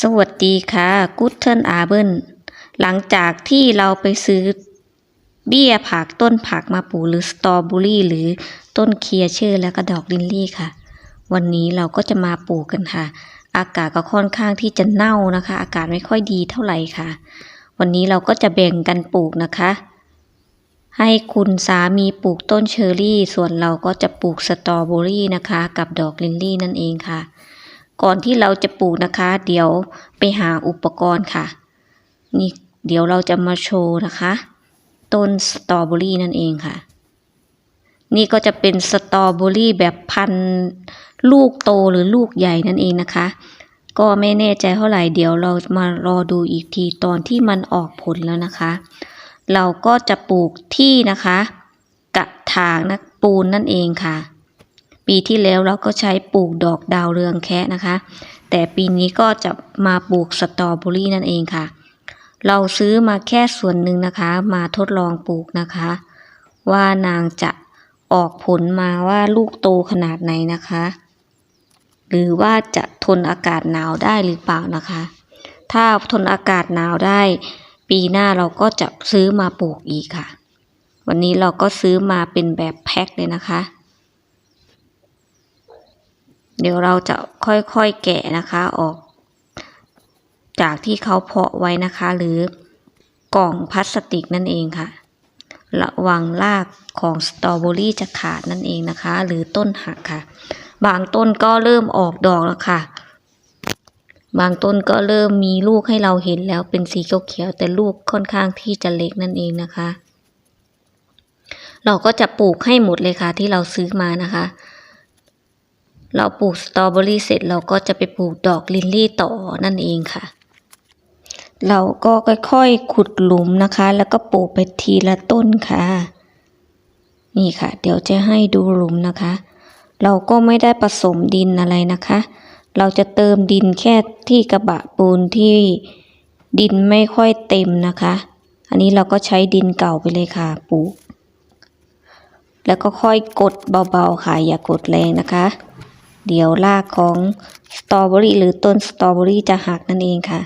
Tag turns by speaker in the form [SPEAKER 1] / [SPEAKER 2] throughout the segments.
[SPEAKER 1] สวัสดีค่ะกุ t เทิลอาเบิลหลังจากที่เราไปซื้อเบี้ยผักต้นผักมาปลูกหรือสตรอเบอรี่หรือต้นเคียเชอร์แล้วก็ดอกลินลี่ค่ะ วันนี้เราก็จะมาปลูกกันค่ะ อากาศก็ค่อนข้างที่จะเน่านะคะ อากาศไม่ค่อยดีเท่าไหร่ค่ะ วันนี้เราก็จะแบ่งกันปลูกนะคะ ให้คุณสามีปลูกต้นเชอร์รี่ ส่วนเราก็จะปลูกสตรอเบอรี่นะคะ กับดอกลินลี่นั่นเองค่ะ ก่อนที่เราจะปลูกนะคะ เดี๋ยวไปหาอุปกรณ์ค่ะ นี่เดี๋ยวเราจะมาโชว์นะคะ ต้นสตรอเบอรี่นั่นเองค่ะ นี่ก็จะเป็นสตรอเบอรี่แบบพันลูกโตหรือลูกใหญ่นั่นเองนะคะ ก็ไม่แน่ใจเท่าไหร่เดี๋ยวเรามารอดูอีกทีตอนที่มันออกผลแล้วนะคะ เราก็จะปลูกที่นะคะ กระถางนะปูนนั่นเองค่ะ ปีที่แล้วเราก็ใช้ปลูกดอกดาวเรืองแคะนะคะ แต่ปีนี้ก็จะมาปลูกสตรอเบอรี่นั่นเองค่ะ เราซื้อมาแค่ส่วนหนึ่งนะคะ มาทดลองปลูกนะคะ ว่านางจะออกผลมาว่าลูกโตขนาดไหนนะคะ หรือว่าจะทนอากาศหนาวได้หรือเปล่านะคะ ถ้าทนอากาศหนาวได้ ปีหน้าเราก็จะซื้อมาปลูกอีกค่ะ วันนี้เราก็ซื้อมาเป็นแบบแพ็คเลยนะคะ เดี๋ยวเราจะค่อยๆแกะนะคะออก จากที่เขาเพาะไว้นะคะ หรือกล่องพลาสติกนั่นเองค่ะ ระวังรากของสตรอเบอรี่จะขาดนั่นเองนะคะ หรือต้นหักค่ะ บางต้นก็เริ่มออกดอกแล้วค่ะ บางต้นก็เริ่มมีลูกให้เราเห็นแล้วเป็นสีเขียวๆแต่ลูกค่อนข้างที่จะเล็กนั่นเองนะคะ เราก็จะปลูกให้หมดเลยค่ะที่เราซื้อมานะคะ เราปลูกสตรอเบอรี่เสร็จเราก็จะไปปลูกดอกลินลี่ต่อนั่นเองค่ะ เราก็ค่อยๆขุดหลุมนะคะ แล้วก็ปลูกไปทีละต้นค่ะ นี่ค่ะ เดี๋ยวจะให้ดูหลุมนะคะ เราก็ไม่ได้ผสมดินอะไรนะคะ เราจะเติมดินแค่ที่กระบะปูนที่ดินไม่ค่อยเต็มนะคะ อันนี้เราก็ใช้ดินเก่าไปเลยค่ะปลูก แล้วก็ค่อยกดเบาๆค่ะอย่ากดแรงนะคะ เดี๋ยวรากของสตรอเบอรี่หรือต้นสตรอเบอรี่จะหักนั่นเองค่ะ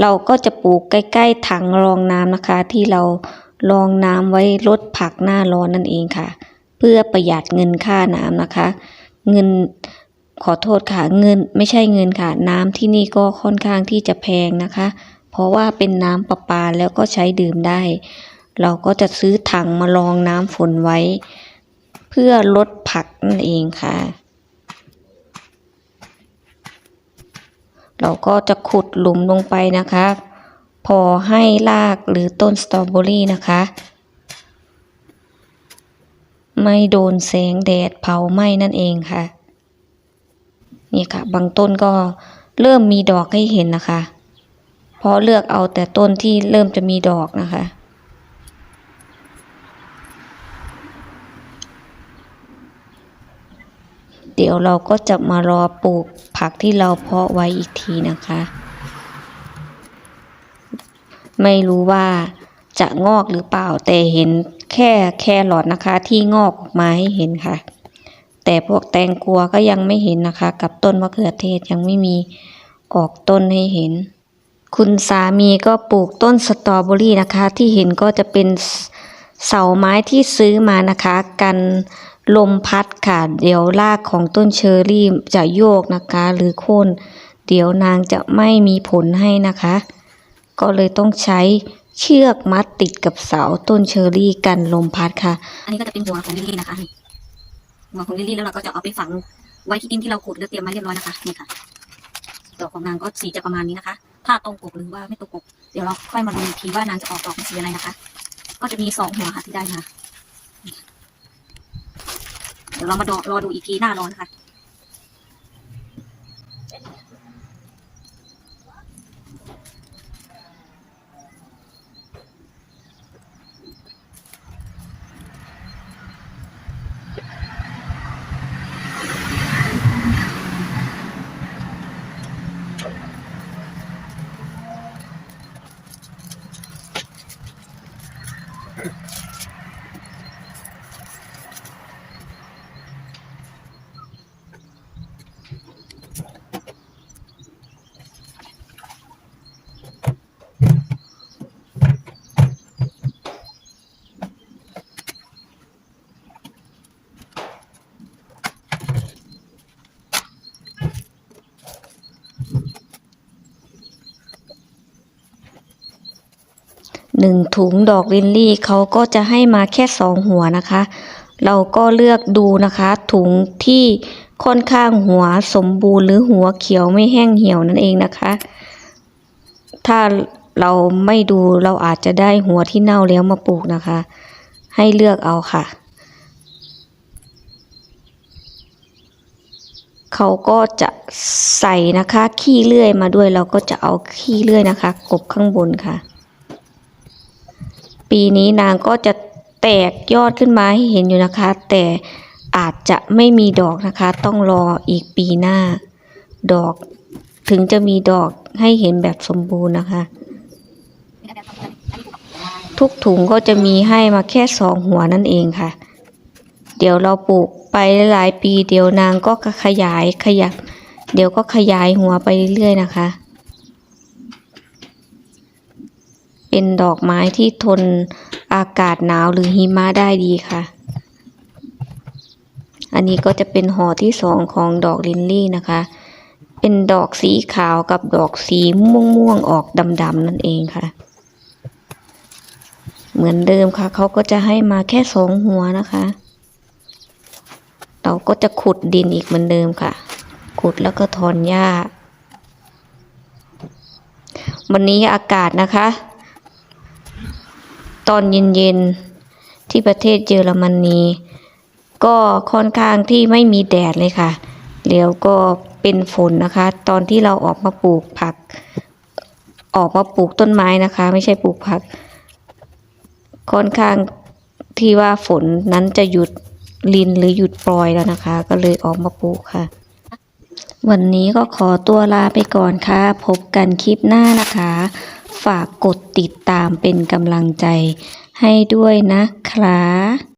[SPEAKER 1] เราก็จะปลูกใกล้ๆถังรองน้ำนะคะ ที่เรารองน้ำไว้ลดผักหน้าร้อนนั่นเองค่ะ เพื่อประหยัดเงินค่าน้ำนะคะ เงินขอโทษค่ะเงินไม่ใช่เงินค่ะ น้ำที่นี่ก็ค่อนข้างที่จะแพงนะคะ เพราะว่าเป็นน้ำประปาแล้วก็ใช้ดื่มได้ เราก็จะซื้อถังมารองน้ำฝนไว้ เพื่อลดผักนั่นเองค่ะ เราก็จะขุดหลุมลงไปนะคะ พอให้รากหรือต้นสตรอเบอรี่นะคะ ไม่โดนแสงแดดเผาไหม้นั่นเองค่ะ นี่ค่ะ บางต้นก็เริ่มมีดอกให้เห็นนะคะ เพราะเลือกเอาแต่ต้นที่เริ่มจะมีดอกนะคะ เดี๋ยวเราก็จะมารอปลูกผักที่เราเพาะไว้อีกทีนะคะ ไม่รู้ว่าจะงอกหรือเปล่าแต่เห็นแค่แครอทนะคะ ที่งอกออกมาให้เห็นค่ะ แต่พวกแตงกวาก็ยังไม่เห็นนะคะ กับต้นมะเขือเทศยังไม่มีออกต้นให้เห็น คุณสามีก็ปลูกต้นสตรอเบอรี่นะคะ ที่เห็นก็จะเป็นเสาไม้ที่ซื้อมานะคะ กัน ลมพัดค่ะ เดี๋ยวรากของต้นเชอรี่จะโยกนะคะ หรือโค่นเดี๋ยวนางจะไม่มีผลให้นะคะ ก็เลยต้องใช้เชือกมัดติดกับเสาต้นเชอรี่กันลมพัดค่ะ
[SPEAKER 2] อันนี้ก็จะเป็นหัวของลิลลี่นะคะหัวของลิลลี่แล้วเราก็จะเอาไปฝังไว้ที่ดินที่เราขุดแล้วเตรียมไว้เรียบร้อยนะคะนี่ค่ะดอกของนางก็สีจะประมาณนี้นะคะ ถ้าตรงปกหรือว่าไม่ตรงปก เดี๋ยวเราค่อยมาดูทีว่านางจะออกดอกเป็นสีอะไรนะคะ ก็จะมีสองหัวค่ะที่ได้มาเดี๋ยวเรามารอดูอีพีหน้าร้อนค่ะ
[SPEAKER 1] หนึ่งถุงดอกลินลี่เขาก็จะให้มาแค่สองหัวนะคะ เราก็เลือกดูนะคะ ถุงที่ค่อนข้างหัวสมบูรณ์หรือหัวเขียวไม่แห้งเหี่ยวนั่นเองนะคะ ถ้าเราไม่ดูเราอาจจะได้หัวที่เน่าแล้วมาปลูกนะคะ ให้เลือกเอาค่ะ เขาก็จะใส่นะคะขี้เลื่อยมาด้วยเราก็จะเอาขี้เลื่อยนะคะ กบข้างบนค่ะ ปีนี้นางก็จะแตกยอดขึ้นมาให้เห็นอยู่นะคะ แต่อาจจะไม่มีดอกนะคะ ต้องรออีกปีหน้า ดอกถึงจะมีดอกให้เห็นแบบสมบูรณ์นะคะ ทุกถุงก็จะมีให้มาแค่สองหัวนั่นเองค่ะ เดี๋ยวเราปลูกไปหลายปีเดี๋ยวนางก็ขยายขยับ เดี๋ยวก็ขยายหัวไปเรื่อยๆนะคะ เป็นดอกไม้ที่ทนอากาศหนาวหรือหิมะได้ดีค่ะ อันนี้ก็จะเป็นห่อที่สองของดอกลินลี่นะคะ เป็นดอกสีขาวกับดอกสีม่วงๆออกดำๆนั่นเองค่ะ เหมือนเดิมค่ะเขาก็จะให้มาแค่สองหัวนะคะ เราก็จะขุดดินอีกเหมือนเดิมค่ะ ขุดแล้วก็ถอนหญ้าวันนี้อากาศนะคะ ตอนเย็นๆที่ประเทศเยอรมนี ก็ค่อนข้างที่ไม่มีแดดเลยค่ะแล้วก็เป็นฝนนะคะ ตอนที่เราออกมาปลูกผัก ออกมาปลูกต้นไม้นะคะ ไม่ใช่ปลูกผัก ค่อนข้างที่ว่าฝนนั้นจะหยุดลินหรือหยุดปล่อยแล้วนะคะ ก็เลยออกมาปลูกค่ะ วันนี้ก็ขอตัวลาไปก่อนค่ะ พบกันคลิปหน้านะคะ ฝากกดติดตามเป็นกำลังใจให้ด้วยนะคะ